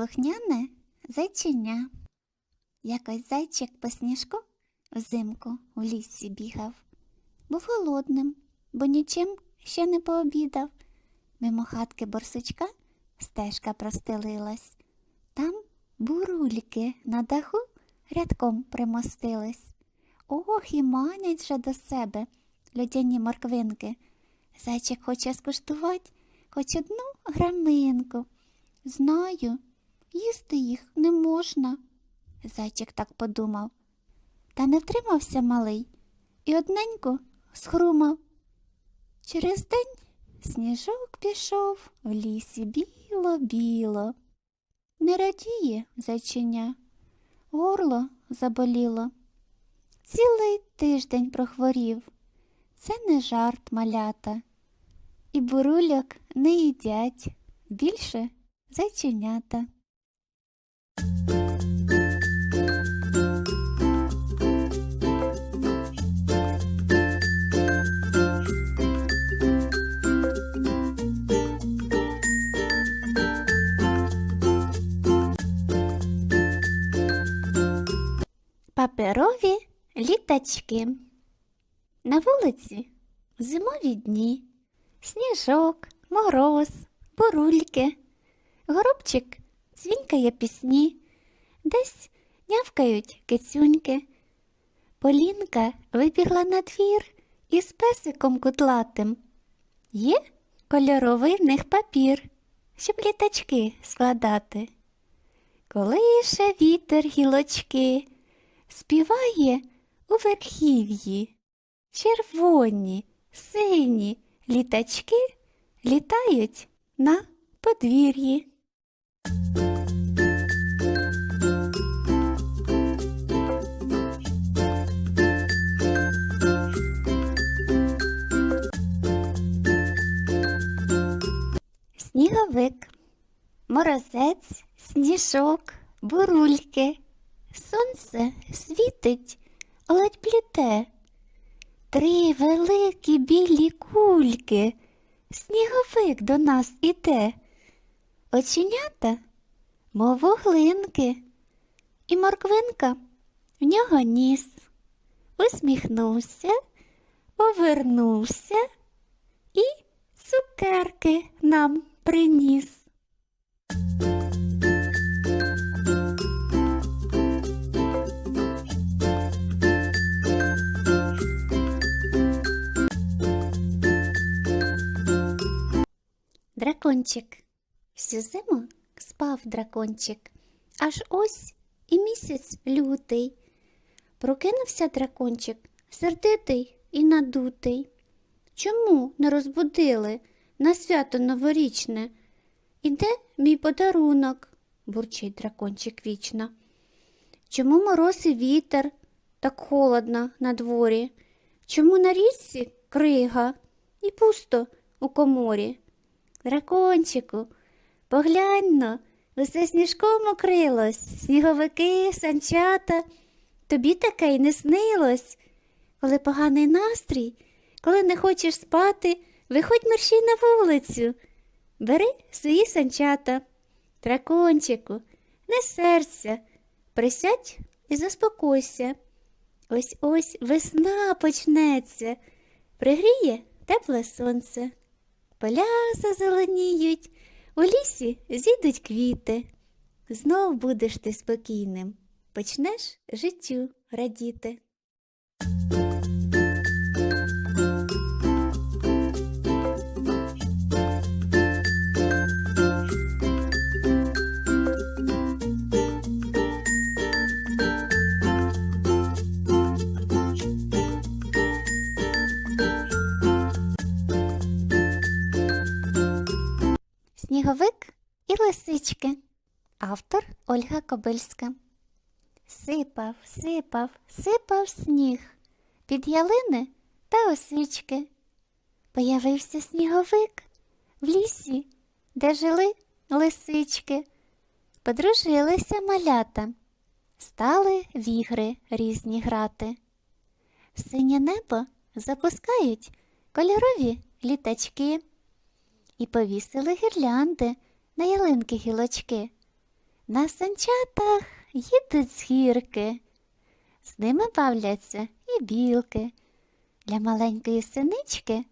слухняне зайчиня. Якось зайчик по сніжку взимку в лісі бігав. Був голодним, бо нічим ще не пообідав. Мимо хатки борсучка стежка простелилась. Там бурульки на даху рядком примостились. Ох, і манять же до себе льодяні морквинки. Зайчик хоче скуштувати хоч одну граминку. Знаю, їсти їх не можна. Зайчик так подумав. Та не втримався малий і одненько схрумав. Через день сніжок пішов в лісі біло-біло. Не радіє зайчиня, горло заболіло. Цілий тиждень прохворів. Це не жарт малята. І бурульок не їдять більше зайченята. Паперові літачки. На вулиці зимові дні, сніжок, мороз, бурульки. Горобчик дзвінкає пісні, десь нявкають кицюньки. Полінка вибігла на двір із песиком кудлатим. Є кольоровий в них папір, щоб літачки складати. Колише вітер гілочки, співає у верхів'ї. Червоні, сині літачки літають на подвір'ї. Морозець, сніжок, бурульки. Сонце світить, ледь пліте. Три великі білі кульки. Сніговик до нас іде. Оченята, мов вуглинки, і морквинка в нього ніс. Усміхнувся, повернувся і цукерки нам приніс. Дракончик. Всю зиму спав дракончик, аж ось і місяць лютий. Прокинувся дракончик, сердитий і надутий. Чому не розбудили на свято новорічне? І де мій подарунок? бурчить дракончик вічно. Чому мороз і вітер так холодно на дворі? Чому на річці крига і пусто у коморі? Дракончику, поглянь но, усе сніжком окрилось, сніговики, санчата. Тобі таке й не снилось. Коли поганий настрій, коли не хочеш спати, виходь мерщій на вулицю. Бери свої санчата. Дракончику, не серця, присядь і заспокойся. Ось ось весна почнеться, пригріє тепле сонце. Поля зазеленіють, у лісі зійдуть квіти. Знов будеш ти спокійним, почнеш життю радіти. Лисички. Автор Ольга Кобильська. Сипав, сипав, сипав сніг під ялини та освічки. Появився сніговик в лісі, де жили лисички. Подружилися малята, стали в ігри різні грати. В синє небо запускають кольорові літачки і повісили гірлянди на ялинки гілочки. На санчатах їдуть з гірки, з ними бавляться і білки. Для маленької синички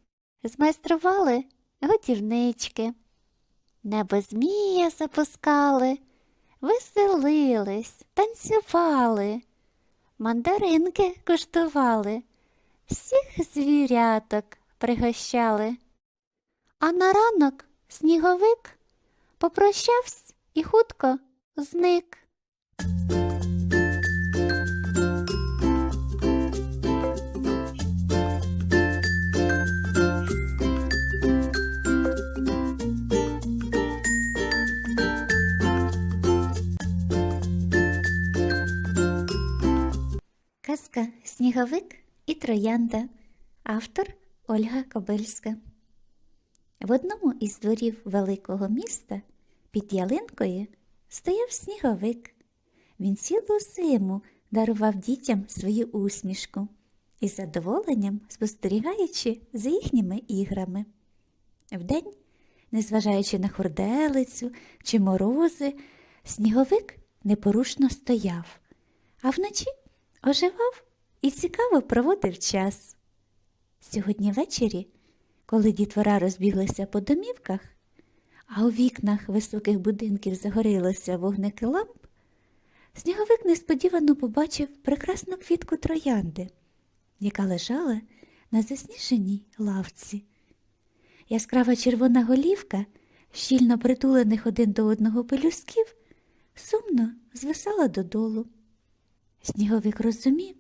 змайстрували годівнички. Небо змія запускали, веселились, танцювали, мандаринки куштували, всіх звіряток пригощали. А на ранок сніговик попрощався і хутко зник. Казка Сніговик і Троянда. Автор Ольга Кобильська. В одному із дворів великого міста під ялинкою стояв сніговик. Він цілу зиму дарував дітям свою усмішку із задоволенням спостерігаючи за їхніми іграми. Вдень, незважаючи на хурделицю чи морози, сніговик непорушно стояв, а вночі оживав і цікаво проводив час. Сьогодні ввечері, коли дітвора розбіглися по домівках, а у вікнах високих будинків загорілися вогники ламп, сніговик несподівано побачив прекрасну квітку троянди, яка лежала на засніженій лавці. Яскрава червона голівка, щільно притулених один до одного пелюсків, сумно звисала додолу. Сніговик розумів,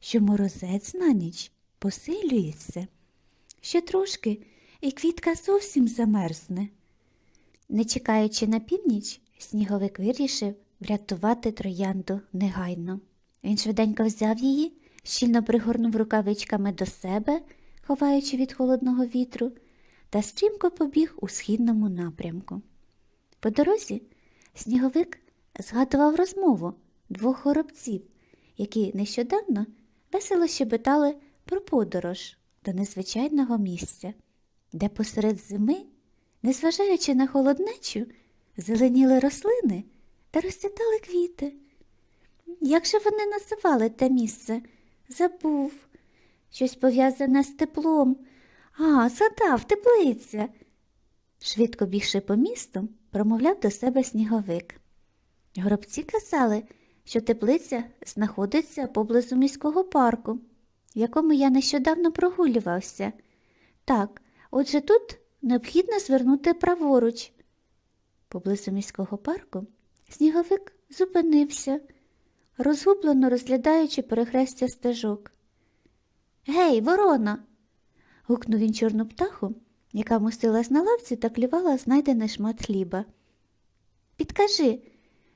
що морозець на ніч посилюється. Ще трошки, і квітка зовсім замерзне. Не чекаючи на північ, сніговик вирішив врятувати троянду негайно. Він швиденько взяв її, щільно пригорнув рукавичками до себе, ховаючи від холодного вітру, та стрімко побіг у східному напрямку. По дорозі сніговик згадував розмову двох горобців, які нещодавно весело щебетали про подорож до незвичайного місця, де посеред зими, незважаючи на холоднечу, зеленіли рослини та розцвітали квіти. Як же вони називали те місце? Забув. Щось пов'язане з теплом. А, згадав, теплиця. Швидко бігши по місту, промовляв до себе сніговик. Горобці казали, що теплиця знаходиться поблизу міського парку, в якому я нещодавно прогулювався. Так, отже тут необхідно звернути праворуч. Поблизу міського парку сніговик зупинився, розгублено розглядаючи перехрестя стежок. Гей, ворона. гукнув він чорну птаху, яка мостилась на лавці та клювала знайдений шмат хліба. Підкажи,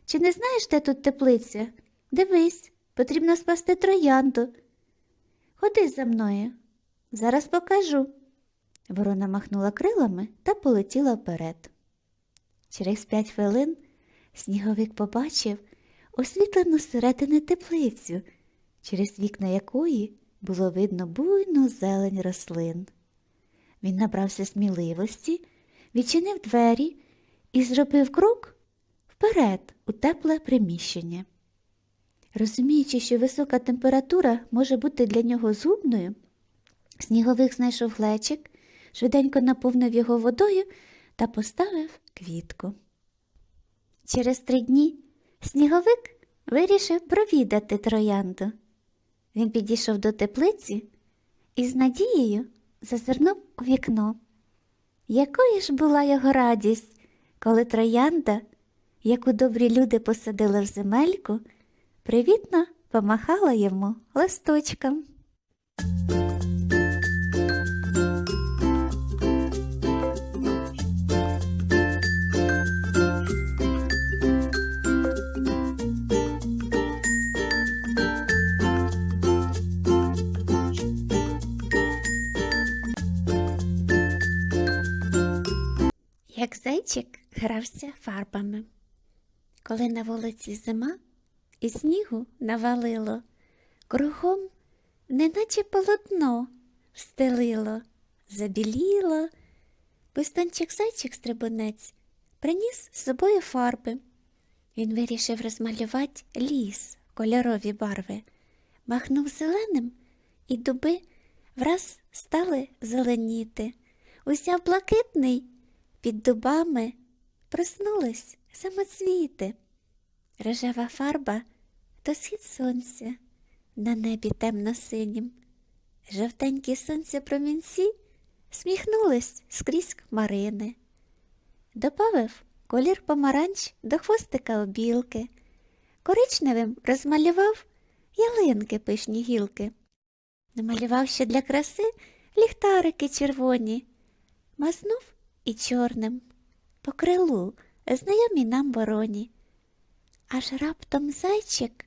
чи не знаєш, де тут теплиця? Дивись, потрібно спасти троянду. Ходи за мною, зараз покажу. Ворона махнула крилами та полетіла вперед. Через п'ять хвилин сніговик побачив освітлену зсередини теплицю, через вікна якої було видно буйну зелень рослин. Він набрався сміливості, відчинив двері і зробив крок вперед у тепле приміщення. Розуміючи, що висока температура може бути для нього згубною, сніговик знайшов глечик, швиденько наповнив його водою та поставив квітку. Через три дні сніговик вирішив провідати троянду. Він підійшов до теплиці і з надією зазирнув у вікно. Якою ж була його радість, коли троянда, яку добрі люди посадили в земельку, привітно помахала йому листочком. Як зайчик грався фарбами. Коли на вулиці зима і снігу навалило, кругом, неначе полотно, встелило, забіліло, Бистончик зайчик стрибунець приніс з собою фарби. Він вирішив розмалювати ліс кольорові барви, махнув зеленим, і дуби враз стали зеленіти. Узяв блакитний, під дубами проснулись самоцвіти. Рожева фарба то схід сонця на небі темно-синім. Жовтенькі сонця промінці сміхнулись скрізь хмарини. Добавив колір помаранч до хвостика обілки, коричневим розмалював ялинки пишні гілки. Намалював ще для краси ліхтарики червоні, мазнув і чорним по крилу знайомі нам вороні. Аж раптом зайчик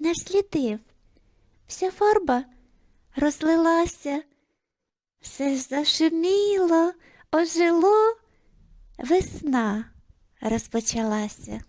наслідив, вся фарба розлилася, все зашуміло, ожило, весна розпочалася.